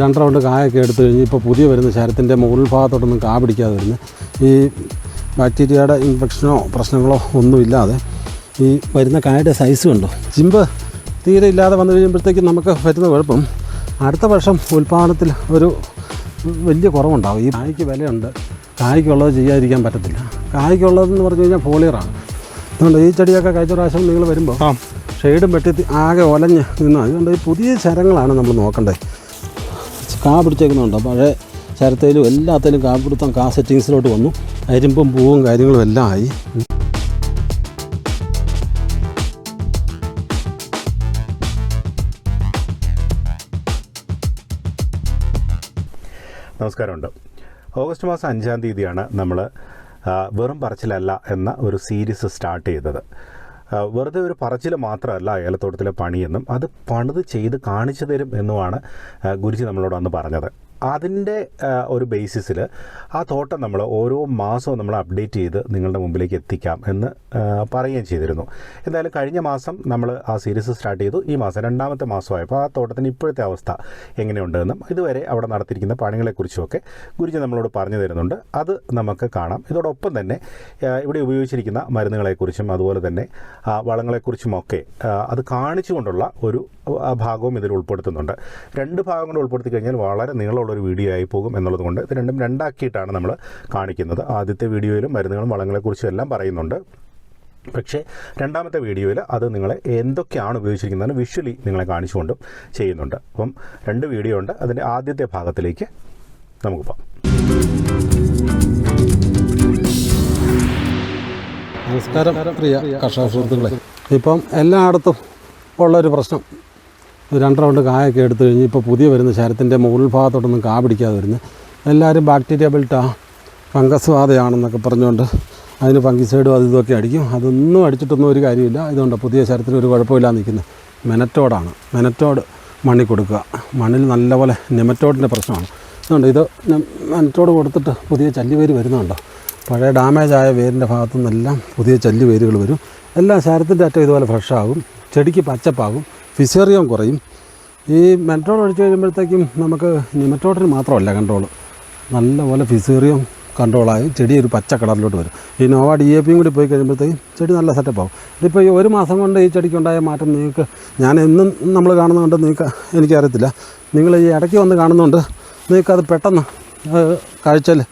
രണ്ട് റൗണ്ട് കായൊക്കെ എടുത്തു കഴിഞ്ഞ് ഇപ്പോൾ പുതിയ വരുന്ന ശരത്തിന്റെ മുകൾ ഭാഗത്തോട്ടൊന്നും കാ പിടിക്കാതെ വരുന്നു. ഈ ബാക്ടീരിയയുടെ ഇൻഫെക്ഷനോ പ്രശ്നങ്ങളോ ഒന്നുമില്ലാതെ ഈ വരുന്ന കായുടെ സൈസ് കണ്ടോ? ചിമ്പ് തീരെ ഇല്ലാതെ വന്നു കഴിയുമ്പോഴത്തേക്കും നമുക്ക് പറ്റുന്ന കുഴപ്പം അടുത്ത വർഷം ഉൽപ്പാദനത്തിൽ ഒരു വലിയ കുറവുണ്ടാവും. ഈ കായ്ക്ക് വിലയുണ്ട്. കായ്ക്കുള്ളത് ചെയ്യാതിരിക്കാൻ പറ്റത്തില്ല. കായ്ക്കുള്ളതെന്ന് പറഞ്ഞു കഴിഞ്ഞാൽ ഫോളിയറാണ് അതുകൊണ്ട് ഈ ചെടിയൊക്കെ കഴിച്ച പ്രാവശ്യം നിങ്ങൾ വരുമ്പോൾ ഷെയ്ഡും വെട്ടി ആകെ ഒലഞ്ഞ് നിന്ന് അതുകൊണ്ട് ഈ പുതിയ ശരങ്ങളാണ് നമ്മൾ നോക്കേണ്ടത് കാ പിടിച്ചേക്കുന്നുണ്ട് പഴയ ശരത്തേലും എല്ലാത്തിലും കാ പിടുത്തം കാ സെറ്റിങ്സിലോട്ട് വന്നു. അരിമ്പും പൂവും കാര്യങ്ങളും എല്ലാം ആയി. നമസ്കാരമുണ്ട്. ഓഗസ്റ്റ് മാസം അഞ്ചാം തീയതിയാണ് നമ്മൾ വെറും പറച്ചിലല്ല എന്ന ഒരു സീരീസ് സ്റ്റാർട്ട് ചെയ്തത്. വെറുതെ ഒരു പറച്ചിൽ മാത്രമല്ല ഏലത്തോട്ടത്തിലെ പണിയെന്നും അത് പണിത് ചെയ്ത് കാണിച്ചു തരും എന്നുമാണ് ഗുരുജി നമ്മളോട് അന്ന് പറഞ്ഞത്. അതിന്റെ ഒരു ബേസിസിൽ ആ തോട്ടം നമ്മൾ ഓരോ മാസവും നമ്മൾ അപ്ഡേറ്റ് ചെയ്ത് നിങ്ങളുടെ മുമ്പിലേക്ക് എത്തിക്കാം എന്ന് പറയുകയും ചെയ്തിരുന്നു. എന്തായാലും കഴിഞ്ഞ മാസം നമ്മൾ ആ സീരീസ് സ്റ്റാർട്ട് ചെയ്തു. ഈ മാസം രണ്ടാമത്തെ മാസമായപ്പോൾ ആ തോട്ടത്തിന് ഇപ്പോഴത്തെ അവസ്ഥ എങ്ങനെയുണ്ടെന്നും ഇതുവരെ അവിടെ നടത്തിയിരിക്കുന്ന പണികളെക്കുറിച്ചുമൊക്കെ ഗുരുജി നമ്മളോട് പറഞ്ഞു തരുന്നുണ്ട്. അത് നമുക്ക് കാണാം. ഇതോടൊപ്പം തന്നെ ഇവിടെ ഉപയോഗിച്ചിരിക്കുന്ന മരുന്നുകളെക്കുറിച്ചും അതുപോലെ തന്നെ വളങ്ങളെക്കുറിച്ചുമൊക്കെ അത് കാണിച്ചുകൊണ്ടുള്ള ഒരു ഭാഗവും ഇതിൽ ഉൾപ്പെടുത്തുന്നുണ്ട്. രണ്ട് ഭാഗം കൂടെ ഉൾപ്പെടുത്തി കഴിഞ്ഞാൽ വളരെ നീളമുള്ള ഒരു വീഡിയോ ആയി പോകും എന്നുള്ളത് കൊണ്ട് ഇത് രണ്ടും രണ്ടാക്കിയിട്ടാണ് നമ്മൾ കാണിക്കുന്നത്. ആദ്യത്തെ വീഡിയോയിലും മരുന്നുകളും വളങ്ങളെക്കുറിച്ചും എല്ലാം പറയുന്നുണ്ട്. പക്ഷേ രണ്ടാമത്തെ വീഡിയോയിൽ അത് നിങ്ങളെ എന്തൊക്കെയാണ് ഉപയോഗിച്ചിരിക്കുന്നതെന്ന് വിഷ്വലി നിങ്ങളെ കാണിച്ചുകൊണ്ടും ചെയ്യുന്നുണ്ട്. അപ്പം രണ്ട് വീഡിയോ ഉണ്ട്. അതിന്റെ ആദ്യത്തെ ഭാഗത്തിലേക്ക് നമുക്ക് പോകാം. നമസ്കാരം. പ്രിയ കർഷക സുഹൃത്തുക്കളെ. ഇപ്പം എല്ലായിടത്തും ഉള്ളൊരു പ്രശ്നം. രണ്ട് റൗണ്ട് കായൊക്കെ എടുത്തു കഴിഞ്ഞ് ഇപ്പോൾ പുതിയ വരുന്ന ശരത്തിന്റെ മുകൾ ഭാഗത്തോട്ടൊന്നും കാ പിടിക്കാതെ വരുന്നു. എല്ലാവരും ബാക്ടീരിയ ബിൽട്ടാ ഫംഗസ് ബാധയാണെന്നൊക്കെ പറഞ്ഞുകൊണ്ട് അതിന് ഫംഗിസൈഡും അത് ഇതൊക്കെ അടിക്കും. അതൊന്നും അടിച്ചിട്ടൊന്നും ഒരു കാര്യമില്ല. ഇതുകൊണ്ട് പുതിയ ശരത്തിന് ഒരു കുഴപ്പമില്ലാതെ നിൽക്കുന്നത്. മെനറ്റോഡാണ് മെനറ്റോഡ് മണ്ണിൽ കൊടുക്കുക. മണ്ണിൽ നല്ലപോലെ നെമറ്റോഡിന്റെ പ്രശ്നമാണ്. അതുകൊണ്ട് ഇത് മെനറ്റോഡ് കൊടുത്തിട്ട് പുതിയ ചല്ലിവേര് വരുന്നുണ്ടോ? പഴയ ഡാമേജ് ആയ വേരിന്റെ ഭാഗത്തു നിന്നെല്ലാം പുതിയ ചല്ലി വേരുകൾ വരും. എല്ലാ ശരത്തിന്റെ അറ്റം ഇതുപോലെ ഫ്രഷ് ആകും. ചെടിക്ക് പച്ചപ്പാകും. ഫിസേറിയം കുറയും. ഈ മെട്രോൾ ഒഴിച്ച് കഴിയുമ്പോഴത്തേക്കും നമുക്ക് നിമറ്റോട്ടിന് മാത്രമല്ല കൺട്രോൾ നല്ലപോലെ ഫിസേറിയം കൺട്രോളായി ചെടി ഒരു പച്ച കളറിലോട്ട് വരും. ഈ നോവ ഡി എ പിയും കൂടി പോയി കഴിയുമ്പോഴത്തേക്കും ചെടി നല്ല സെറ്റപ്പ് ആവും ഇതിപ്പോൾ ഈ ഒരു മാസം കൊണ്ട് ഈ ചെടിക്കുണ്ടായ മാറ്റം നിങ്ങൾക്ക് ഞാൻ എന്നും നമ്മൾ കാണുന്നതുകൊണ്ട് നിങ്ങൾക്ക് എനിക്കറിയത്തില്ല. നിങ്ങൾ ഈ ഇടയ്ക്ക് വന്ന് കാണുന്നതുകൊണ്ട് നിങ്ങൾക്കത് പെട്ടെന്ന് കാഴ്ചയിൽ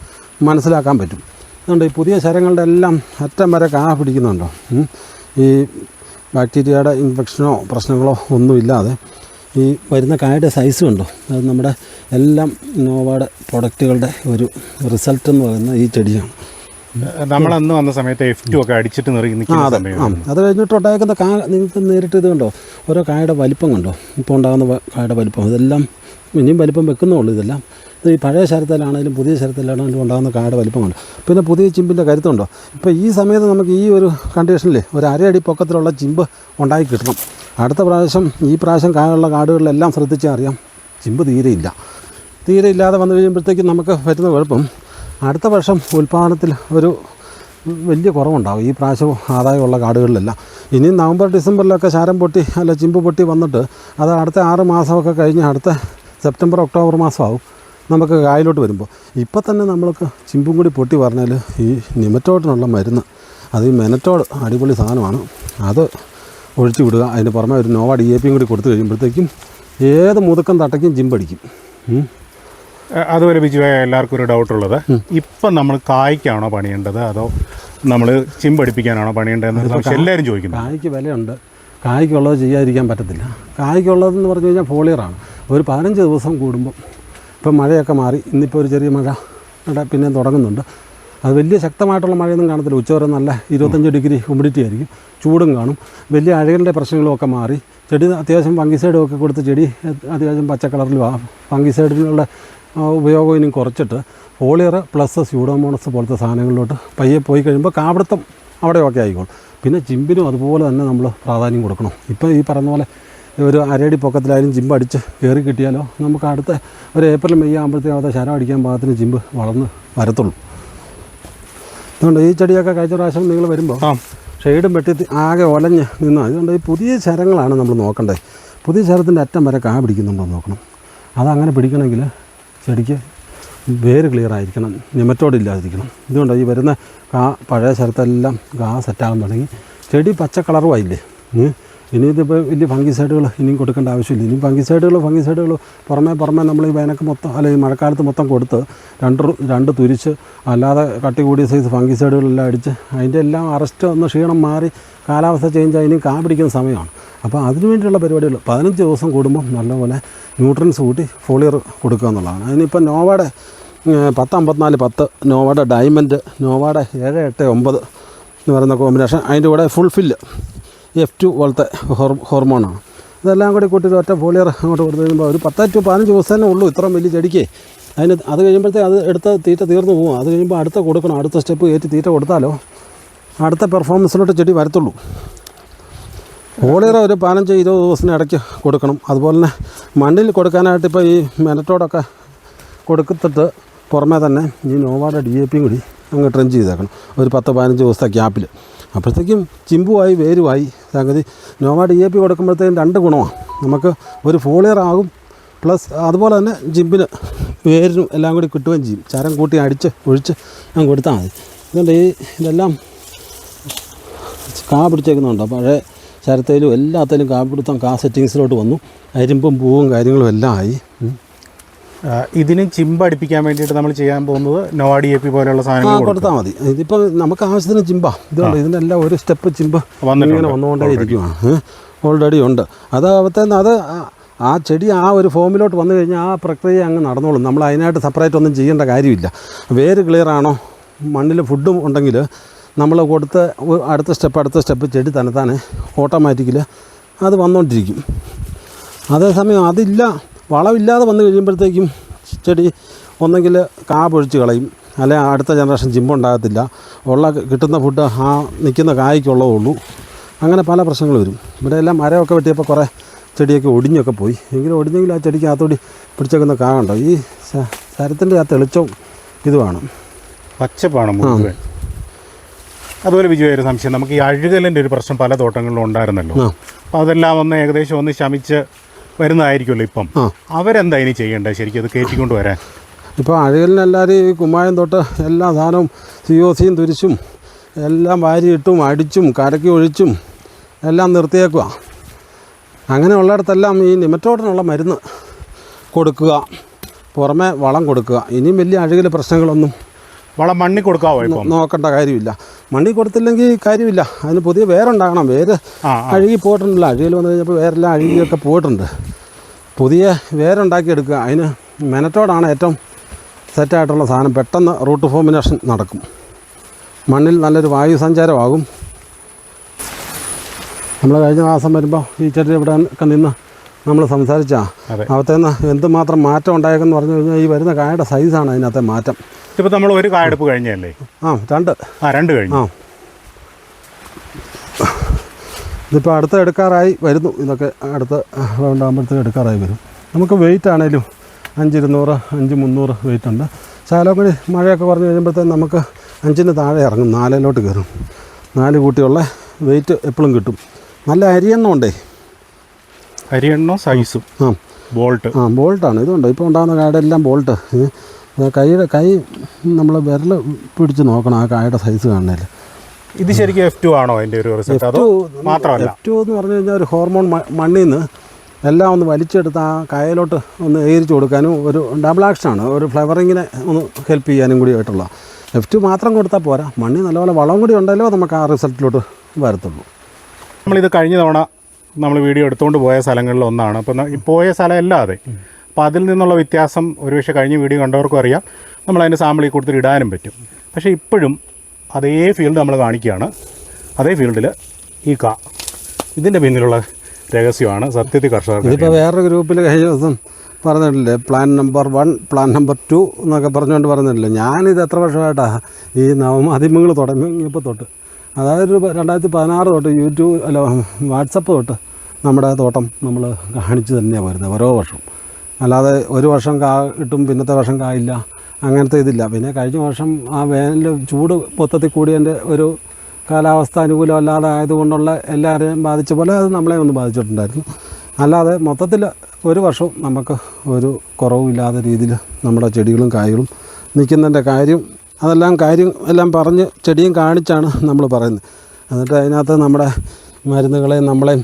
മനസ്സിലാക്കാൻ പറ്റും. അതുകൊണ്ട് ഈ പുതിയ ശരങ്ങളുടെ എല്ലാം അറ്റം വരെ കാ പിടിക്കുന്നുണ്ടോ? ഈ ബാക്ടീരിയയുടെ ഇൻഫെക്ഷനോ പ്രശ്നങ്ങളോ ഒന്നുമില്ലാതെ ഈ വരുന്ന കായയുടെ സൈസ് കണ്ടോ? അത് നമ്മുടെ എല്ലാം നോവയുടെ പ്രൊഡക്റ്റുകളുടെ ഒരു റിസൾട്ട് എന്ന് പറയുന്ന ഈ ചെടിയാണ്. നമ്മൾ അന്ന് വന്ന സമയത്ത് എഫ് ടു ഒക്കെ അടിച്ചിട്ട് അതെ. കഴിഞ്ഞിട്ട് ഉണ്ടാക്കുന്ന കാ നിങ്ങൾക്ക് നേരിട്ട് ഇത് കണ്ടോ? ഓരോ കായയുടെ വലിപ്പം കണ്ടോ? ഇപ്പോൾ ഉണ്ടാകുന്ന കായയുടെ കായുടെ വലിപ്പം. ഇതെല്ലാം ഇനിയും വലിപ്പം വെക്കുന്നുള്ളൂ ഇതെല്ലാം. ഈ പഴയ ശരത്തിലാണെങ്കിലും പുതിയ ശരത്തിലാണെങ്കിലും ഉണ്ടാകുന്ന കാട് വലിപ്പമുണ്ട്. പിന്നെ പുതിയ ചിമ്പിന്റെ കരുത്തുണ്ടോ? ഇപ്പോൾ ഈ സമയത്ത് നമുക്ക് ഈ ഒരു കണ്ടീഷനിൽ ഒരു അരയടി പൊക്കത്തിലുള്ള ചിമ്പ് ഉണ്ടാക്കി കിട്ടണം. അടുത്ത പ്രാവശ്യം ഈ പ്രാവശ്യം കായുള്ള കാടുകളിലെല്ലാം ശ്രദ്ധിച്ചാൽ അറിയാം ചിമ്പ് തീരെയില്ല. തീരെ ഇല്ലാതെ വന്നു കഴിയുമ്പോഴത്തേക്കും നമുക്ക് പറ്റുന്ന കുഴപ്പം അടുത്ത വർഷം ഉൽപ്പാദനത്തിൽ ഒരു വലിയ കുറവുണ്ടാകും ഈ പ്രാവശ്യം ആദായമുള്ള കാടുകളിലെല്ലാം. ഇനി നവംബർ ഡിസംബറിലൊക്കെ ശാരം പൊട്ടി അല്ല ചിമ്പ് പൊട്ടി വന്നിട്ട് അത് അടുത്ത ആറ് മാസമൊക്കെ കഴിഞ്ഞ് അടുത്ത സെപ്റ്റംബർ ഒക്ടോബർ മാസമാവും. നമുക്ക് കായലോട്ട് വരുമ്പോൾ. ഇപ്പം തന്നെ നമ്മൾക്ക് ചിമ്പും കൂടി പൊട്ടി പറഞ്ഞാൽ ഈ നിമറ്റോട്ടിനുള്ള മരുന്ന്. അത് ഈ മെനറ്റോട് അടിപൊളി സാധനമാണ്. അത് ഒഴിച്ചു വിടുക. അതിന് പുറമെ ഒരു നോവ ഡി എ പിയും കൂടി കൊടുത്തു കഴിയുമ്പോഴത്തേക്കും ഏത് മുതുക്കം തട്ടയ്ക്കും. ഏഹ് അതുപോലെ ബിജു എല്ലാവർക്കും ഒരു ഡൗട്ട് ഉള്ളത്. ഇപ്പം നമ്മൾ കായ്ക്കാണോ പണിയേണ്ടത്? അതോ നമ്മൾ ചിമ്പടിപ്പിക്കാനാണോ പണിയേണ്ടതെന്ന് സംശയം എല്ലാവരും ചോദിക്കുന്നു. കായ്ക്ക് വിലയുണ്ട്. കായ്ക്കുള്ളത് ചെയ്യാതിരിക്കാൻ പറ്റത്തില്ല. കായ്ക്കുള്ളതെന്ന് പറഞ്ഞു കഴിഞ്ഞാൽ ഫോളിയറാണ്. ഒരു പതിനഞ്ച് ദിവസം കൂടുമ്പം ഇപ്പം മഴയൊക്കെ മാറി ഇന്നിപ്പോൾ ഒരു ചെറിയ മഴ. ഇവിടെ പിന്നെ തുടങ്ങുന്നുണ്ട്. അത് വലിയ ശക്തമായിട്ടുള്ള മഴയൊന്നും കാണത്തില്ല. ഉച്ചവരെ നല്ല ഇരുപത്തഞ്ച് ഡിഗ്രി ഹ്യൂമിഡിറ്റി ആയിരിക്കും. ചൂടും കാണും. വലിയ അഴകളുടെ പ്രശ്നങ്ങളൊക്കെ മാറി. ചെടി അത്യാവശ്യം ഫംഗിസൈഡും ഒക്കെ കൊടുത്ത് ചെടി അത്യാവശ്യം പച്ച കളറിലും ഫംഗിസൈഡിനുള്ള ഉപയോഗം ഇനി കുറച്ചിട്ട് ഫോളിയർ പ്ലസ് സ്യൂഡോമോണസ് പോലത്തെ സാധനങ്ങളിലോട്ട് പയ്യെ പോയി കഴിയുമ്പോൾ കാവിടത്തം അവിടെയൊക്കെ ആയിക്കോളും. പിന്നെ ചിമ്പിനും അതുപോലെ തന്നെ നമ്മൾ പ്രാധാന്യം കൊടുക്കണം. ഇപ്പോൾ ഈ പറഞ്ഞ പോലെ ഒരു അരയടി പൊക്കത്തിലായാലും ജിമ്പ് അടിച്ച് കയറി കിട്ടിയാലോ? നമുക്ക് അടുത്ത ഒരു ഏപ്രിൽ മെയ് ആകുമ്പോഴത്തേക്കും അവിടെ ശരം അടിക്കാൻ പാകത്തിന് ജിമ്പ് വളർന്ന് വരത്തുള്ളൂ. അതുകൊണ്ട് ഈ ചെടിയൊക്കെ കഴിച്ച പ്രാവശ്യം നിങ്ങൾ വരുമ്പോൾ ഷെയ്ഡും വെട്ടി ആകെ ഒലഞ്ഞ് നിന്ന് അതുകൊണ്ട് ഈ പുതിയ ശരങ്ങളാണ് നമ്മൾ നോക്കേണ്ടത് പുതിയ ശരത്തിന്റെ അറ്റം വരെ കാ പിടിക്കുന്നുണ്ടോ നോക്കണം. അതങ്ങനെ പിടിക്കണമെങ്കിൽ ചെടിക്ക് വേര് ക്ലിയർ ആയിരിക്കണം. നിമറ്റോട് ഇല്ലാതിരിക്കണം. ഇതുകൊണ്ട് ഈ വരുന്ന കാ പഴയ ശരത്തെല്ലാം കാ സെറ്റാകാൻ തുടങ്ങി. ചെടി പച്ച കളറുമായില്ലേ. ഇനി ഇതിപ്പോൾ വലിയ ഫംഗിസൈഡുകൾ ഇനിയും കൊടുക്കേണ്ട ആവശ്യമില്ല. ഇനി ഫംഗിസൈഡുകൾ ഫംഗിസൈഡുകൾ പുറമേ പുറമേ നമ്മൾ ഈ വേനൽക്ക് മൊത്തം അല്ലെങ്കിൽ മഴക്കാലത്ത് മൊത്തം കൊടുത്ത് രണ്ട് രണ്ട് തുരിച്ച് അല്ലാതെ കട്ടി കൂടിയ സൈസ് ഫംഗിസൈഡുകളെല്ലാം അടിച്ച് അതിന്റെ എല്ലാം അറസ്റ്റ് ഒന്ന് ക്ഷീണം മാറി കാലാവസ്ഥ ചേഞ്ച് ആയി ഇനി കാ പിടിക്കുന്ന സമയമാണ്. അപ്പോൾ അതിനു വേണ്ടിയുള്ള പരിപാടികൾ പതിനഞ്ച് ദിവസം കൂടുമ്പം നല്ലപോലെ ന്യൂട്രൻസ് കൂട്ടി ഫോളിയർ കൊടുക്കുക എന്നുള്ളതാണ്. അതിനിപ്പോൾ നോവയുടെ പത്ത് അമ്പത്തിനാല് പത്ത് നോവയുടെ ഡയമണ്ട് നോവയുടെ ഏഴ് എട്ട് ഒമ്പത് എന്ന് പറയുന്ന കോമ്പിനേഷൻ അതിന്റെ കൂടെ ഫുൾഫില്ല് എഫ് ടു പോലത്തെ ഹോർ ഹോർമോണാണ്. ഇതെല്ലാം കൂടി കൂട്ടി ഒറ്റ പോളിയർ അങ്ങോട്ട് കൊടുത്തു കഴിയുമ്പോൾ ഒരു പത്ത് ടു പതിനഞ്ച് ദിവസം തന്നെ ഉള്ളൂ ഇത്രയും വലിയ ചെടിക്ക്. അതിന് അത് കഴിയുമ്പോഴത്തേക്ക് അത് എടുത്ത് തീറ്റ തീർന്നു പോകും അത് കഴിയുമ്പോൾ അടുത്ത കൊടുക്കണം. അടുത്ത സ്റ്റെപ്പ് കയറ്റി തീറ്റ കൊടുത്താലോ അടുത്ത പെർഫോമൻസിലോട്ട് ചെടി വരത്തുള്ളൂ. ഫോളിയർ ഒരു പതിനഞ്ച് ഇരുപത് ദിവസത്തിന് ഇടയ്ക്ക് കൊടുക്കണം. അതുപോലെ തന്നെ മണ്ണിൽ കൊടുക്കാനായിട്ട് ഇപ്പോൾ ഈ മെനറ്റോടൊക്കെ കൊടുത്തിട്ട് പുറമേ തന്നെ ഈ നോവാടെ ഡി എ പിയും കൂടി അങ്ങ് ട്രെഞ്ച് ചെയ്തേക്കണം. ഒരു പത്ത് പതിനഞ്ച് ദിവസത്തെ ഗ്യാപ്പിൽ അപ്പോഴത്തേക്കും ചിമ്പുമായി വേരുമായി സംഗതി നോവാ ഡി എ പി കൊടുക്കുമ്പോഴത്തേക്കും രണ്ട് ഗുണമാണ്. നമുക്ക് ഒരു ഫോളിയർ ആകും പ്ലസ് അതുപോലെ തന്നെ ജിമ്പിന് വേരിനും എല്ലാം കൂടി കിട്ടുകയും ചെയ്യും. ചരം കൂട്ടി അടിച്ച് ഒഴിച്ച് അങ്ങ് കൊടുത്താൽ മതി. അതുകൊണ്ട് ഈ ഇതെല്ലാം കാ പിടിച്ചേക്കുന്നുണ്ട്. പഴയ ചരത്തേലും എല്ലാത്തിലും കാ പിടുത്തം കാ സെറ്റിങ്സിലോട്ട് വന്നു. അരിമ്പും പൂവും കാര്യങ്ങളും എല്ലാം ആയി. ഇതിന് ചിമ്പ് അടുപ്പിക്കാൻ വേണ്ടിയിട്ട് നമ്മൾ ചെയ്യാൻ പോകുന്നത് നോവാഡി എ പി പോലെയുള്ള സാധനങ്ങൾ. കൊടുത്താൽ മതി. ഇതിപ്പോൾ നമുക്ക് ആവശ്യത്തിന് ചിമ്പാ ഇതുണ്ട്. ഇതിന്റെ എല്ലാം ഒരു സ്റ്റെപ്പ് ചിമ്പ് ഇങ്ങനെ വന്നുകൊണ്ടേ ഇരിക്കുവാണ് ഓൾറെഡി ഉണ്ട്. അത് അവിടുത്തെ അത് ആ- ചെടി ആ ഒരു ഫോമിലോട്ട് വന്നു കഴിഞ്ഞാൽ ആ പ്രക്രിയ അങ്ങ് നടന്നോളും. നമ്മൾ അതിനായിട്ട് സെപ്പറേറ്റ് ഒന്നും ചെയ്യേണ്ട കാര്യമില്ല. വേര് ക്ലിയർ ആണോ? മണ്ണിൽ ഫുഡും ഉണ്ടെങ്കിൽ നമ്മൾ കൊടുത്ത് അടുത്ത സ്റ്റെപ്പ് അടുത്ത സ്റ്റെപ്പ് ചെടി തന്നെത്താനെ ഓട്ടോമാറ്റിക്കൽ അത് വന്നുകൊണ്ടിരിക്കും അതേസമയം അതില്ല. വളമില്ലാതെ വന്നു കഴിയുമ്പോഴത്തേക്കും ചെടി ഒന്നെങ്കിൽ കാ പൊഴിച്ച് കളയും. അല്ലെ അടുത്ത ജനറേഷൻ ചിമ്പുണ്ടാകത്തില്ല ഉള്ള കിട്ടുന്ന ഫുഡ് ആ നിൽക്കുന്ന കായ്ക്കുള്ളതേ ഉള്ളൂ. അങ്ങനെ പല പ്രശ്നങ്ങൾ വരും. ഇവിടെ എല്ലാം മരമൊക്കെ വെട്ടിയപ്പോൾ കുറേ ചെടിയൊക്കെ ഒടിഞ്ഞൊക്കെ പോയി. എങ്കിലും ഒടിഞ്ഞെങ്കിൽ ആ ചെടിക്ക് അകത്തോടി പിടിച്ചേക്കുന്ന കാ ഉണ്ടോ ഈ സരത്തിന്റെ ശരത്തിന്റെ ആ തെളിച്ചവും ഇതുമാണ്. പച്ചപ്പാണ് മുഴുവൻ. അതുപോലെ വിജയ സംശയം. നമുക്ക് ഈ അഴുകലിന്റെ ഒരു പ്രശ്നം പല തോട്ടങ്ങളിലും ഉണ്ടായിരുന്നല്ലോ. അപ്പോൾ അതെല്ലാം ഒന്ന് ഏകദേശം ഒന്ന് ശമിച്ച് വരുന്നതായിരിക്കുമല്ലോ ഇപ്പം. അവരെന്താ ഇനി ചെയ്യേണ്ടത് ശരിക്കും അത് കയറ്റിക്കൊണ്ട് വരാൻ ഇപ്പോൾ അഴകലിനെല്ലാവരും ഈ കുമ്മായം തൊട്ട് എല്ലാ സാധനവും സി ഒ സിയും തുരിച്ചും എല്ലാം വാരിയിട്ടും അടിച്ചും കരക്കി ഒഴിച്ചും എല്ലാം നിർത്തിയേക്കുക അങ്ങനെയുള്ളിടത്തെല്ലാം ഈ നിമറ്റോടിനുള്ള മരുന്ന് കൊടുക്കുക പുറമെ വളം കൊടുക്കുക. ഇനിയും വലിയ അഴുകൽ പ്രശ്നങ്ങളൊന്നും വളം മണ്ണി കൊടുക്കാവോ ഇപ്പം? നോക്കേണ്ട കാര്യമില്ല. മണ്ണി കൊടുത്തില്ലെങ്കിൽ കാര്യമില്ല. അതിന് പുതിയ വേരുണ്ടാകണം. വേര് അഴുകി പോയിട്ടുണ്ടല്ലോ. അഴുകിൽ വന്നു കഴിഞ്ഞപ്പോൾ വേരെല്ലാം അഴുകിയൊക്കെ പോയിട്ടുണ്ട്. പുതിയ വേരുണ്ടാക്കിയെടുക്കുക അതിന് മെനറ്റോടാണ് ഏറ്റവും സെറ്റായിട്ടുള്ള സാധനം. പെട്ടെന്ന് റൂട്ട് ഫോമിനേഷൻ നടക്കും. മണ്ണിൽ നല്ലൊരു വായു സഞ്ചാരമാകും. നമ്മൾ കഴിഞ്ഞ മാസം വരുമ്പോൾ ഈ ചെടി ഇവിടെ ഒക്കെ നിന്ന് നമ്മൾ സംസാരിച്ചാൽ അകത്തേന്ന് എന്തുമാത്രം മാറ്റം ഉണ്ടായേക്കെന്ന് പറഞ്ഞു കഴിഞ്ഞാൽ ഈ വരുന്ന കായയുടെ സൈസാണ് അതിനകത്തെ മാറ്റം. ഇതിപ്പോൾ നമ്മൾ ഒരു കായെടുപ്പ് കഴിഞ്ഞല്ലേ? ആ രണ്ട്. ആ രണ്ട് കഴിഞ്ഞു. ആ. ഇതിപ്പോൾ അടുത്ത് എടുക്കാറായി വരുന്നു. ഇതൊക്കെ അടുത്ത റൗണ്ടാകുമ്പോഴത്തേക്ക് എടുക്കാറായി വരും. നമുക്ക് വെയിറ്റ് ആണേലും അഞ്ചിരുന്നൂറ് അഞ്ച് മുന്നൂറ് വെയിറ്റ് ഉണ്ട്. ശാലോക്കടി മഴയൊക്കെ കുറഞ്ഞ് കഴിയുമ്പോഴത്തേക്കും നമുക്ക് അഞ്ചിന് താഴെ ഇറങ്ങും. നാലിലോട്ട് കയറും. നാല് കൂട്ടിയുള്ള വെയിറ്റ് എപ്പോഴും കിട്ടും. നല്ല അരിയെണ്ണം ഉണ്ടേ? അരിയെണ്ണോ സൈസും ആ. ബോൾട്ട് ആ ബോൾട്ടാണ് ഇതുണ്ട്. ഇപ്പോൾ ഉണ്ടാകുന്ന കാടെല്ലാം ബോൾട്ട് കൈയുടെ കൈ നമ്മൾ വിരൽ പിടിച്ച് നോക്കണം ആ കായുടെ സൈസ് കാണുന്നതിൽ ഇത് ശരിക്കും എഫ് ടു ആണോ അതിന്റെ ഒരു റിസൾട്ട് അതോ മാത്രമല്ല? എഫ് ടു എന്ന് പറഞ്ഞു കഴിഞ്ഞാൽ ഒരു ഹോർമോൺ മണ്ണിൽ നിന്ന് എല്ലാം ഒന്ന് വലിച്ചെടുത്ത് ആ കായലോട്ട് ഒന്ന് ഏരിച്ചു കൊടുക്കാനും ഒരു ഡബിൾ ആക്ഷനാണ് ഒരു ഫ്ലവറിങ്ങിനെ ഒന്ന് ഹെൽപ്പ് ചെയ്യാനും കൂടി ആയിട്ടുള്ള. എഫ് ടു മാത്രം കൊടുത്താൽ പോരാ. മണ്ണിൽ നല്ലപോലെ വളം കൂടി ഉണ്ടല്ലോ നമുക്ക് ആ റിസൾട്ടിലോട്ട് വരത്തുള്ളൂ. നമ്മളിത് കഴിഞ്ഞ തവണ നമ്മൾ വീഡിയോ എടുത്തുകൊണ്ട് പോയ സ്ഥലങ്ങളിൽ ഒന്നാണ്. അപ്പോൾ ഈ പോയ സ്ഥലം അല്ലാതെ. അപ്പോൾ അതിൽ നിന്നുള്ള വ്യത്യാസം ഒരുപക്ഷെ കഴിഞ്ഞ വീഡിയോ കണ്ടവർക്കും അറിയാം. നമ്മൾ അതിന്റെ സാമ്പിളിൽ കൊടുത്തിട്ട് ഇടാനും പറ്റും. പക്ഷേ ഇപ്പോഴും അതേ ഫീൽഡ് നമ്മൾ കാണിക്കുകയാണ്. അതേ ഫീൽഡിൽ ഈ കാ. ഇതിന്റെ പിന്നിലുള്ള രഹസ്യമാണ് സത്യത്തിൽ കർഷകർ ഇതിപ്പോൾ വേറൊരു ഗ്രൂപ്പിൽ കഴിഞ്ഞ ദിവസം പറഞ്ഞിട്ടില്ലേ? Plan number one plan number two എന്നൊക്കെ പറഞ്ഞുകൊണ്ട് പറഞ്ഞിട്ടില്ലേ? ഞാനിത് എത്ര വർഷമായിട്ടാണ് ഈ നവമാധ്യമങ്ങൾ തുടങ്ങിയപ്പോൾ തൊട്ട്. അതായത് ഒരു രണ്ടായിരത്തി പതിനാറ് തൊട്ട് യൂട്യൂബ് അല്ല വാട്സപ്പ് തൊട്ട് നമ്മുടെ തോട്ടം നമ്മൾ കാണിച്ചു തന്നെയാണ് വരുന്നത് ഓരോ വർഷവും. അല്ലാതെ ഒരു വർഷം കാ കിട്ടും പിന്നത്തെ വർഷം കായില്ല. അങ്ങനത്തെ ഇതില്ല. പിന്നെ കഴിഞ്ഞ വർഷം ആ വേനൽ ചൂട് മൊത്തത്തിൽ കൂടിയതിന്റെ ഒരു കാലാവസ്ഥ അനുകൂലമല്ലാതെ ആയതുകൊണ്ടുള്ള എല്ലാവരെയും ബാധിച്ച പോലെ അത് നമ്മളെ ഒന്ന് ബാധിച്ചിട്ടുണ്ടായിരുന്നു. അല്ലാതെ മൊത്തത്തിൽ ഒരു വർഷവും നമുക്ക് ഒരു കുറവുമില്ലാത്ത രീതിയിൽ നമ്മുടെ ചെടികളും കായ്കളും നിൽക്കുന്നതിന്റെ കാര്യം അതെല്ലാം കാര്യം എല്ലാം പറഞ്ഞ് ചെടിയും കാണിച്ചാണ് നമ്മൾ പറയുന്നത്. എന്നിട്ട് അതിനകത്ത് നമ്മുടെ മരുന്നുകളെയും നമ്മളെ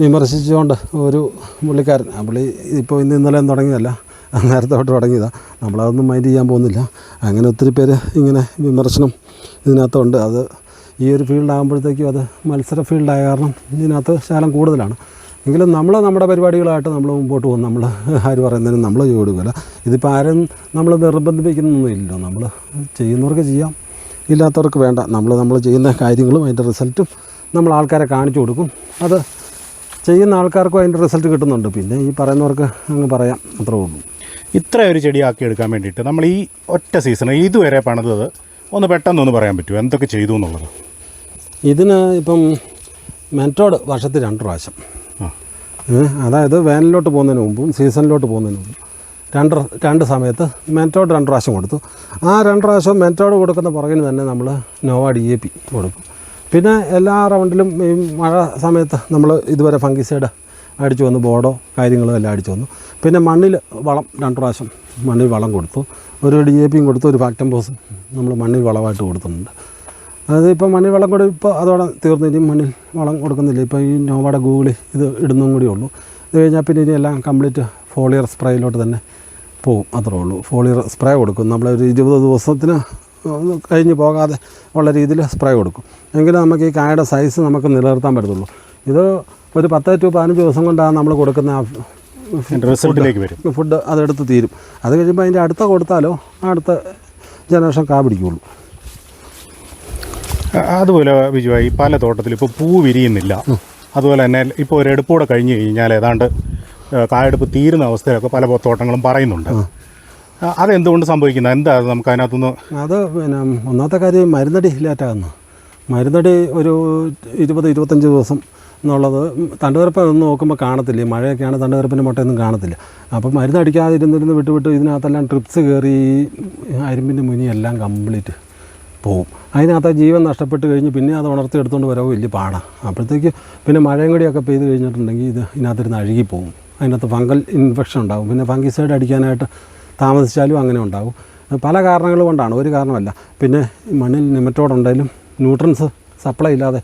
വിമർശിച്ചുകൊണ്ട് ഒരു പുള്ളിക്കാരൻ ആ പുള്ളി ഇപ്പോൾ ഇന്ന് ഇന്നലെയും തുടങ്ങിയതല്ല നേരത്തെ തൊട്ട് തുടങ്ങിയതാണ് നമ്മളതൊന്നും മൈൻഡ് ചെയ്യാൻ പോകുന്നില്ല. അങ്ങനെ ഒത്തിരി പേര് ഇങ്ങനെ വിമർശനം ഇതിനകത്തുണ്ട്. അത് ഈ ഒരു ഫീൽഡാകുമ്പോഴത്തേക്കും അത് മത്സര ഫീൽഡായ കാരണം ഇതിനകത്ത് ശാലം കൂടുതലാണ്. എങ്കിലും നമ്മൾ നമ്മുടെ പരിപാടികളായിട്ട് നമ്മൾ മുമ്പോട്ട് പോകും. നമ്മൾ ആര് പറയുന്നതിനും നമ്മൾ ചെയ്തുകൊടുക്കില്ല ഇതിപ്പോൾ ആരും നമ്മൾ നിർബന്ധിപ്പിക്കുന്നൊന്നുമില്ലല്ലോ. നമ്മൾ ചെയ്യുന്നവർക്ക് ചെയ്യാം ഇല്ലാത്തവർക്ക് വേണ്ട. നമ്മൾ നമ്മൾ ചെയ്യുന്ന കാര്യങ്ങളും അതിന്റെ റിസൾട്ടും നമ്മൾ ആൾക്കാരെ കാണിച്ചു കൊടുക്കും. അത് ചെയ്യുന്ന ആൾക്കാർക്കും അതിന്റെ റിസൾട്ട് കിട്ടുന്നുണ്ട്. പിന്നെ ഈ പറയുന്നവർക്ക് അങ്ങ് പറയാം. അത്രേ ഉള്ളൂ. ഇത്ര ഒരു ചെടിയാക്കി എടുക്കാൻ വേണ്ടിയിട്ട് നമ്മൾ ഈ ഒറ്റ സീസൺ ഇതുവരെ പണിതത് ഒന്ന് പെട്ടെന്നൊന്ന് പറയാൻ പറ്റുമോ? എന്തൊക്കെ ചെയ്തു എന്നുള്ളത്? ഇതിന് ഇപ്പം മെന്റോഡ് വർഷത്തിൽ രണ്ട് പ്രാവശ്യം. അതായത് വേനലിലോട്ട് പോകുന്നതിന് മുമ്പും സീസണിലോട്ട് പോകുന്നതിന് മുമ്പും രണ്ട് രണ്ട് സമയത്ത് മെന്റോഡ് രണ്ട് പ്രാവശ്യം കൊടുത്തു. ആ രണ്ട് പ്രാവശ്യം മെന്റോഡ് കൊടുക്കുന്ന പുറകിന് തന്നെ നമ്മൾ നോവ ഡി എ പി കൊടുക്കും. പിന്നെ എല്ലാ റൗണ്ടിലും ഈ മഴ സമയത്ത് നമ്മൾ ഇതുവരെ ഫംഗിസൈഡ് അടിച്ചു വന്നു ബോർഡോ കാര്യങ്ങളും എല്ലാം അടിച്ചു വന്നു. പിന്നെ മണ്ണിൽ വളം രണ്ട് പ്രാവശ്യം മണ്ണിൽ വളം കൊടുത്തു. ഒരു ഡി എ പിയും കൊടുത്തു ഒരു ഫാക്ടംബോസും നമ്മൾ മണ്ണിൽ വളമായിട്ട് കൊടുത്തിട്ടുണ്ട്. അത് ഇപ്പോൾ മണ്ണിൽ വളം കൂടി ഇപ്പോൾ അതോടെ തീർന്നു. ഇനി മണ്ണിൽ വളം കൊടുക്കുന്നില്ല. ഇപ്പോൾ ഈ നോവയുടെ ഗൂഗിളി ഇത് ഇടുന്നും കൂടി ഉള്ളൂ. ഇത് കഴിഞ്ഞാൽ പിന്നെ ഇനി എല്ലാം കംപ്ലീറ്റ് ഫോളിയർ സ്പ്രേയിലോട്ട് തന്നെ പോകും അത്രേ ഉള്ളൂ. ഫോളിയർ സ്പ്രേ കൊടുക്കും. നമ്മളൊരു ഇരുപത് ദിവസത്തിന് കഴിഞ്ഞ് പോകാതെ ഉള്ള രീതിയിൽ സ്പ്രേ കൊടുക്കും. എങ്കിലും നമുക്ക് ഈ കായയുടെ സൈസ് നമുക്ക് നിലനിർത്താൻ പറ്റത്തുള്ളൂ. ഇത് ഒരു പത്ത് ടു പതിനഞ്ച് ദിവസം കൊണ്ടാണ് നമ്മൾ കൊടുക്കുന്ന റിസൾട്ടിലേക്ക് വരും. ഫുഡ് അതെടുത്ത് തീരും. അത് കഴിയുമ്പോൾ അതിന്റെ അടുത്ത കൊടുത്താലോ അടുത്ത ജനറേഷൻ കാ പിടിക്കുകയുള്ളൂ അ- അതുപോലെ ബിജുവായി പല തോട്ടത്തിൽ ഇപ്പോൾ പൂ വിരിയുന്നില്ല. അതുപോലെ തന്നെ ഇപ്പോൾ ഒരു എടുപ്പൂടെ കഴിഞ്ഞ് കഴിഞ്ഞാൽ ഏതാണ്ട് കായെടുപ്പ് തീരുന്ന അവസ്ഥയിലൊക്കെ പല തോട്ടങ്ങളും പറയുന്നുണ്ട്. അതെന്തുകൊണ്ട് സംഭവിക്കുന്നത് എന്താ നമുക്ക് അതിനകത്തുനിന്ന് അത് പിന്നെ ഒന്നാമത്തെ കാര്യം മരുന്നടി ലേറ്റാകുന്നു. മരുന്നടി ഒരു ഇരുപത് ഇരുപത്തഞ്ച് ദിവസം എന്നുള്ളത് തണ്ടുകരപ്പ് ഒന്ന് നോക്കുമ്പോൾ കാണത്തില്ല. മഴയൊക്കെയാണ് തണ്ടുകരപ്പിന്റെ മുട്ടയൊന്നും കാണത്തില്ല. അപ്പം മരുന്നടിക്കാതിരുന്നിരുന്ന് വിട്ട് വിട്ട് ഇതിനകത്തെല്ലാം ട്രിപ്സ് കയറി അരുമ്പിന്റെ മുനി മുനിയെല്ലാം കംപ്ലീറ്റ് പോവും. അതിനകത്ത് ജീവൻ നഷ്ടപ്പെട്ട് കഴിഞ്ഞ് പിന്നെ അത് ഉണർത്തി എടുത്തുകൊണ്ട് വരവ് വലിയ പാടാണ് അപ്പോഴത്തേക്ക് പിന്നെ മഴയും കൂടിയൊക്കെ പെയ്ത് കഴിഞ്ഞിട്ടുണ്ടെങ്കിൽ ഇത് ഇതിനകത്തിരുന്ന് അഴുകിപ്പോവും. അതിനകത്ത് ഫംഗൽ ഇൻഫെക്ഷൻ ഉണ്ടാകും പിന്നെ ഫംഗിസൈഡ് അടിക്കാനായിട്ട് താമസിച്ചാലും അങ്ങനെ ഉണ്ടാകും പല കാരണങ്ങൾ കൊണ്ടാണ്. ഒരു കാരണമല്ല. പിന്നെ മണ്ണിൽ നിമറ്റോടുണ്ടെങ്കിലും ന്യൂട്രൻസ് സപ്ലൈ ഇല്ലാതെ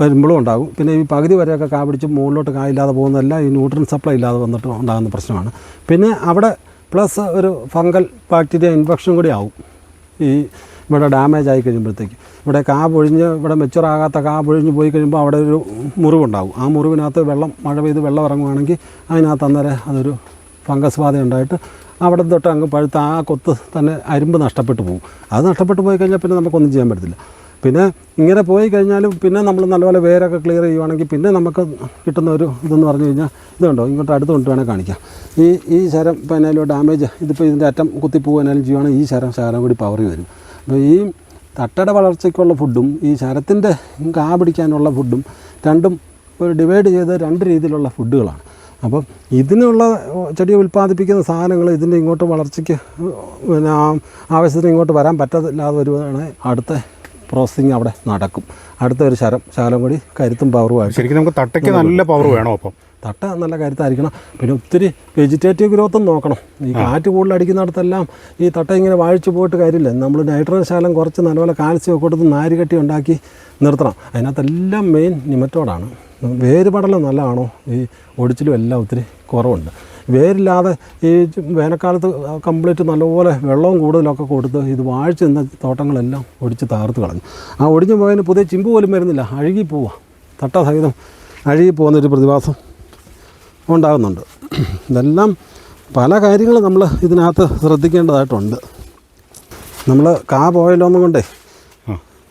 വരുമ്പോഴും ഉണ്ടാകും. പിന്നെ ഈ പകുതി വരെയൊക്കെ കാ പിടിച്ച് മുകളിലോട്ട് കായില്ലാതെ പോകുന്നതല്ല ഈ ന്യൂട്രൻ സപ്ലൈ ഇല്ലാതെ വന്നിട്ട് ഉണ്ടാകുന്ന പ്രശ്നമാണ്. പിന്നെ അവിടെ പ്ലസ് ഒരു ഫംഗൽ ബാക്ടീരിയ ഇൻഫെക്ഷൻ കൂടി ആവും. ഈ ഇവിടെ ഡാമേജ് ആയി കഴിയുമ്പോഴത്തേക്ക്. ഇവിടെ കാ പൊഴിഞ്ഞ് ഇവിടെ മെച്ചുറാകാത്ത കാ പൊഴിഞ്ഞ് പോയി കഴിയുമ്പോൾ അവിടെ ഒരു മുറിവുണ്ടാകും. ആ മുറിവിനകത്ത് വെള്ളം മഴ പെയ്ത് വെള്ളം ഇറങ്ങുവാണെങ്കിൽ അതിനകത്ത് അന്നേരം അതൊരു ഫംഗസ് ബാധ ഉണ്ടായിട്ട് അവിടെ തൊട്ട് അങ്ങ് പഴുത്ത ആ കൊത്ത് തന്നെ അരിമ്പ് നഷ്ടപ്പെട്ടു പോകും. അത് നഷ്ടപ്പെട്ടു പോയി കഴിഞ്ഞാൽ പിന്നെ നമുക്കൊന്നും ചെയ്യാൻ പറ്റത്തില്ല. പിന്നെ ഇങ്ങനെ പോയി കഴിഞ്ഞാലും പിന്നെ നമ്മൾ നല്ലപോലെ വേരൊക്കെ ക്ലിയർ ചെയ്യുവാണെങ്കിൽ പിന്നെ നമുക്ക് കിട്ടുന്ന ഒരു ഇതെന്ന് പറഞ്ഞു കഴിഞ്ഞാൽ ഇതുണ്ടോ ഇങ്ങോട്ട് അടുത്ത് കൊണ്ട് വേണേൽ കാണിക്കാം. ഈ ഈ ശരം ഇപ്പോൾ ഡാമേജ് ഇതിപ്പോൾ ഇതിന്റെ അറ്റം കുത്തിപ്പോവാനാലും ചെയ്യുവാണെങ്കിൽ ഈ ശരം ശരം കൂടി പവറി വരും അപ്പോൾ ഈ തട്ടയുടെ വളർച്ചയ്ക്കുള്ള ഫുഡും ഈ ശരത്തിന്റെ കാ പിടിക്കാനുള്ള ഫുഡും രണ്ടും ഡിവൈഡ് ചെയ്ത് രണ്ട് രീതിയിലുള്ള ഫുഡുകളാണ് അപ്പം ഇതിനുള്ള ചെടി ഉൽപ്പാദിപ്പിക്കുന്ന സാധനങ്ങൾ ഇതിന്റെ ഇങ്ങോട്ട് വളർച്ചയ്ക്ക് പിന്നെ ആവശ്യത്തിന് ഇങ്ങോട്ട് വരാൻ പറ്റത്തില്ലാതെ വരുവാണെങ്കിൽ അടുത്ത പ്രോസസ്സിങ് അവിടെ നടക്കും. അടുത്ത ഒരു ശരം ശകലം കൂടി കരുത്തും പവറുമായിട്ട് ശരിക്കും നമുക്ക് തട്ടയ്ക്ക് നല്ല പവർ വേണോ അപ്പം? തട്ട നല്ല കരുത്തായിരിക്കണം. പിന്നെ ഒത്തിരി വെജിറ്റേറ്റീവ് ഗ്രോത്തും നോക്കണം. ഈ കാറ്റ് കൂടുതൽ അടിക്കുന്നിടത്തെല്ലാം ഈ തട്ട ഇങ്ങനെ വാഴിച്ചു പോയിട്ട് കാര്യമില്ല. നമ്മൾ നൈട്രജൻ ശാലം കുറച്ച് നല്ലപോലെ കാൽസ്യം ഒക്കെ കൊടുത്ത് നാരുകട്ടി ഉണ്ടാക്കി നിർത്തണം. അതിനകത്തെല്ലാം മെയിൻ നിമറ്റോടാണ് വേര് പടലം നല്ലതാണോ? ഈ ഒടിച്ചിലും എല്ലാം ഒത്തിരി കുറവുണ്ട്. വേരില്ലാതെ ഈ വേനൽക്കാലത്ത് കംപ്ലീറ്റ് നല്ലപോലെ വെള്ളവും കൂടുതലൊക്കെ കൊടുത്ത് ഇത് വാഴ്ച നിന്ന തോട്ടങ്ങളെല്ലാം ഒടിച്ച് താർത്ത് കളഞ്ഞു. ആ ഒടിഞ്ഞു പോയതിന് പുതിയ ചിമ്പ് പോലും വരുന്നില്ല. അഴുകി പോവുക തട്ട സഹിതം അഴുകി പോകുന്നൊരു പ്രതിഭാസം ഉണ്ടാകുന്നുണ്ട്. ഇതെല്ലാം പല കാര്യങ്ങളും നമ്മൾ ഇതിനകത്ത് ശ്രദ്ധിക്കേണ്ടതായിട്ടുണ്ട്. നമ്മൾ കാ പോയല്ലോന്നും കൊണ്ടേ ആ.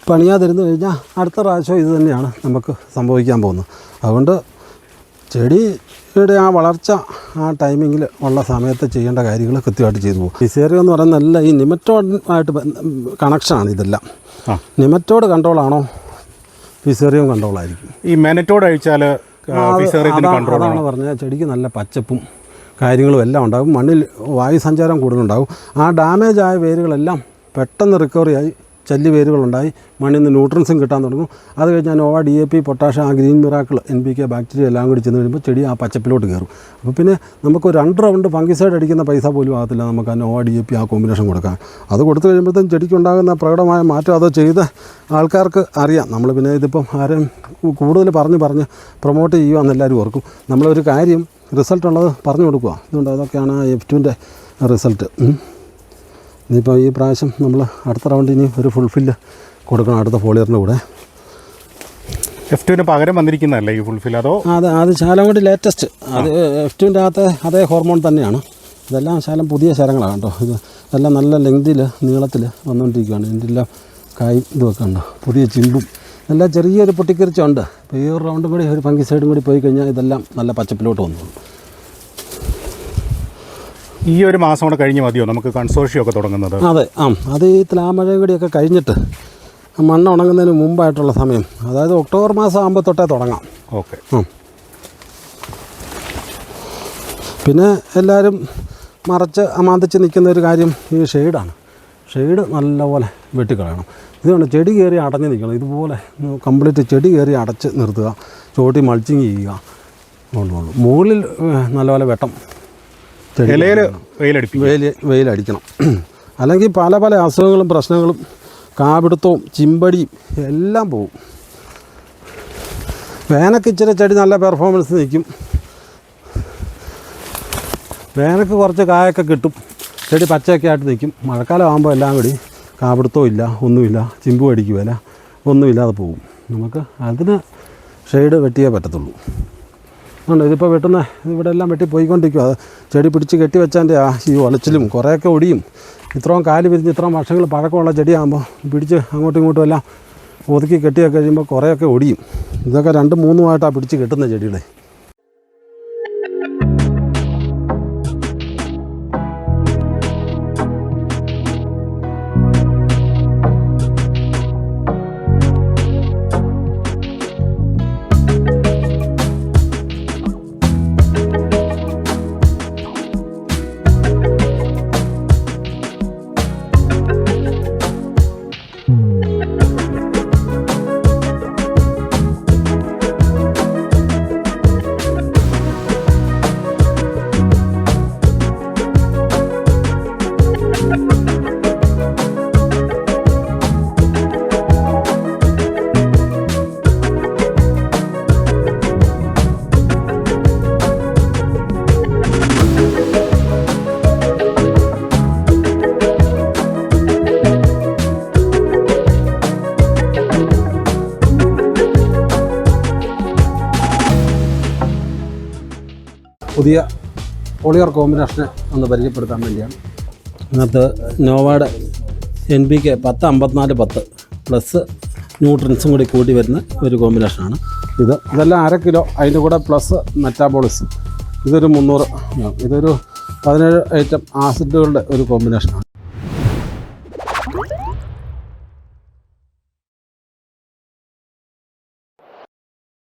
പണിയാതിരുന്നു കഴിഞ്ഞാൽ അടുത്ത പ്രാവശ്യം ഇത് തന്നെയാണ് നമുക്ക് സംഭവിക്കാൻ പോകുന്നത്. അതുകൊണ്ട് ചെടിയുടെ ആ വളർച്ച ആ ടൈമിങ്ങിൽ ഉള്ള സമയത്ത് ചെയ്യേണ്ട കാര്യങ്ങൾ കൃത്യമായിട്ട് ചെയ്തു പോകും. ഫിസേറിയ എന്ന് പറയുന്ന നല്ല ഈ നിമറ്റോഡുമായിട്ട് കണക്ഷനാണ് ഇതെല്ലാം. നിമറ്റോഡ് കൺട്രോളാണോ ഫിസേറിയം കൺട്രോളായിരിക്കും ഈ മെനറ്റോഡ് അഴിച്ചാൽ അതാണ് പറഞ്ഞാൽ ചെടിക്ക് നല്ല പച്ചപ്പും കാര്യങ്ങളും എല്ലാം ഉണ്ടാകും. മണ്ണിൽ വായു സഞ്ചാരം കൂടുതലുണ്ടാകും. ആ ഡാമേജ് ആയ വേരുകളെല്ലാം പെട്ടെന്ന് റിക്കവറി ആയി ചല്ലി വേരുകളുണ്ടായി. മണ്ണിൽ നിന്ന് ന്യൂട്രൻസും കിട്ടാൻ തുടങ്ങും. അത് കഴിഞ്ഞാൽ Nova D A P potash ആ green miracle N P K bacteria എല്ലാം കൂടി ചെന്ന് കഴിയുമ്പോൾ ചെടി ആ പച്ചപ്പിലോട്ട് കയറും. അപ്പോൾ പിന്നെ നമുക്ക് ഒരു രണ്ട് റൗണ്ട് ഫംഗിസൈഡ് അടിക്കുന്ന പൈസ പോലും ആകത്തില്ല നമുക്ക് ആ നോവ ഡി എ പി ആ കോമ്പിനേഷൻ കൊടുക്കാം അത് കൊടുത്തു കഴിയുമ്പോഴത്തേക്കും ചെടിക്കുണ്ടാകുന്ന പ്രകടമായ മാറ്റം അത് ചെയ്ത ആൾക്കാർക്ക് അറിയാം. നമ്മൾ പിന്നെ ഇതിപ്പം ആരും കൂടുതൽ പറഞ്ഞ് പറഞ്ഞ് പ്രൊമോട്ട് ചെയ്യുക എല്ലാവരും ഓർക്കും. നമ്മളൊരു കാര്യം റിസൾട്ടുള്ളത് പറഞ്ഞു കൊടുക്കുക ഇതുകൊണ്ട് അതൊക്കെയാണ് എഫ് ടുവിന്റെ റിസൾട്ട് ഇനിയിപ്പോൾ ഈ പ്രാവശ്യം നമ്മൾ അടുത്ത റൗണ്ട് ഇനി ഒരു ഫുൾഫില്ല് കൊടുക്കണം അടുത്ത ഫോളിയറിന്റെ കൂടെ. എഫ് ടുവിന് പകരം വന്നിരിക്കുന്നതല്ലേ ഈ ഫുൾഫിൽ അതോ അത് അത് ശാലം കൂടി ലേറ്റസ്റ്റ് അത് എഫ് ടുവിന്റെ അകത്തെ അതേ ഹോർമോൺ തന്നെയാണ്. ഇതെല്ലാം ശാലം പുതിയ ശരങ്ങളാണ് കേട്ടോ. ഇത് എല്ലാം നല്ല ലെങ്തിൽ നീളത്തിൽ വന്നുകൊണ്ടിരിക്കുകയാണ് ഇതിന്റെ എല്ലാം കായും ഇതുമൊക്കെ ഉണ്ടോ? പുതിയ ചിമ്പും എല്ലാം ചെറിയൊരു പൊട്ടിക്കറിച്ചുണ്ട് ഇപ്പോൾ ഈ ഒരു റൗണ്ടും കൂടി ഒരു ഫംഗി സൈഡും കൂടി പോയി കഴിഞ്ഞാൽ ഇതെല്ലാം നല്ല പച്ചപ്പിലോട്ട് വന്നു ഈ ഒരു മാസം കൂടെ കഴിഞ്ഞ് മതിയോ? നമുക്ക് കൺസോർഷ്യം ഒക്കെ തുടങ്ങുന്നത്. അതെ ആ. അത് ഈ തുലാമഴയും കൂടിയൊക്കെ കഴിഞ്ഞിട്ട് മണ്ണ് ഉണങ്ങുന്നതിന് മുമ്പായിട്ടുള്ള സമയം. അതായത് ഒക്ടോബർ മാസം ആകുമ്പോൾ തൊട്ടേ തുടങ്ങാം. ഓക്കെ. ആ പിന്നെ എല്ലാവരും മറച്ച് അമാന്തിച്ച് നിൽക്കുന്ന ഒരു കാര്യം ഈ ഷെയ്ഡാണ്. ഷെയ്ഡ് നല്ലപോലെ വെട്ടിക്കളയണം. ഇതുകൊണ്ട് ചെടി കയറി അടഞ്ഞ് നിൽക്കണം. ഇതുപോലെ കംപ്ലീറ്റ് ചെടി കയറി അടച്ച് നിർത്തുക. ചോട്ടി മൾച്ചിങ് ചെയ്യുക. ഉള്ളൂ മുകളിൽ നല്ലപോലെ വെട്ടം. ഇലയിൽ വെയിലടിപ്പിക്കും. വെയിൽ വെയിലടിക്കണം. അല്ലെങ്കിൽ പല പല അസുഖങ്ങളും പ്രശ്നങ്ങളും കാപിടുത്തവും ചിമ്പടിയും എല്ലാം പോവും വേനക്ക് ഇച്ചിരി ചെടി നല്ല പെർഫോമൻസ് നിൽക്കും. വേനക്ക് കുറച്ച് കായൊക്കെ കിട്ടും. ചെടി പച്ചയൊക്കെ ആയിട്ട് നിൽക്കും. മഴക്കാലം ആകുമ്പോൾ എല്ലാം കൂടി കാപിടുത്തവും ഇല്ല ഒന്നുമില്ല ചിമ്പ് അടിക്കുകയില്ല ഒന്നുമില്ലാതെ പോകും. നമുക്ക് അതിന് ഷെയ്ഡ് വെട്ടിയേ പറ്റത്തുള്ളൂ. ഉണ്ട്. ഇതിപ്പോൾ വെട്ടുന്ന ഇവിടെ എല്ലാം വെട്ടി പോയിക്കൊണ്ടിരിക്കും അത് ചെടി പിടിച്ച് കെട്ടി വെച്ചതിന്റെ ആ ഈ ഒലച്ചിലും കുറേയൊക്കെ ഒടിയും. ഇത്രയും കാൽ പിരിഞ്ഞ് ഇത്രയും വർഷങ്ങൾ പഴക്കമുള്ള ചെടിയാകുമ്പോൾ പിടിച്ച് അങ്ങോട്ടും ഇങ്ങോട്ടും എല്ലാം ഒതുക്കി കെട്ടിയൊക്കെ കഴിയുമ്പോൾ കുറേയൊക്കെ ഒടിയും. ഇതൊക്കെ രണ്ടും മൂന്നുമായിട്ടാണ് പിടിച്ച് കെട്ടുന്ന ചെടികളെ. പുതിയ പോളിയർ കോമ്പിനേഷനെ ഒന്ന് പരിചയപ്പെടുത്താൻ വേണ്ടിയാണ്. അതിനകത്ത് നോവയുടെ എൻ ബി കെ പത്ത് അമ്പത്തിനാല് പത്ത് പ്ലസ് ന്യൂട്രൻസും കൂടി കൂട്ടി വരുന്ന ഒരു കോമ്പിനേഷനാണ്. ഇത് ഇതെല്ലാം അര കിലോ അതിന്റെ കൂടെ പ്ലസ് മെറ്റാബോളിസ് ഇതൊരു മുന്നൂറ്. ഇതൊരു പതിനേഴ് ഐറ്റം ആസിഡുകളുടെ ഒരു കോമ്പിനേഷനാണ്.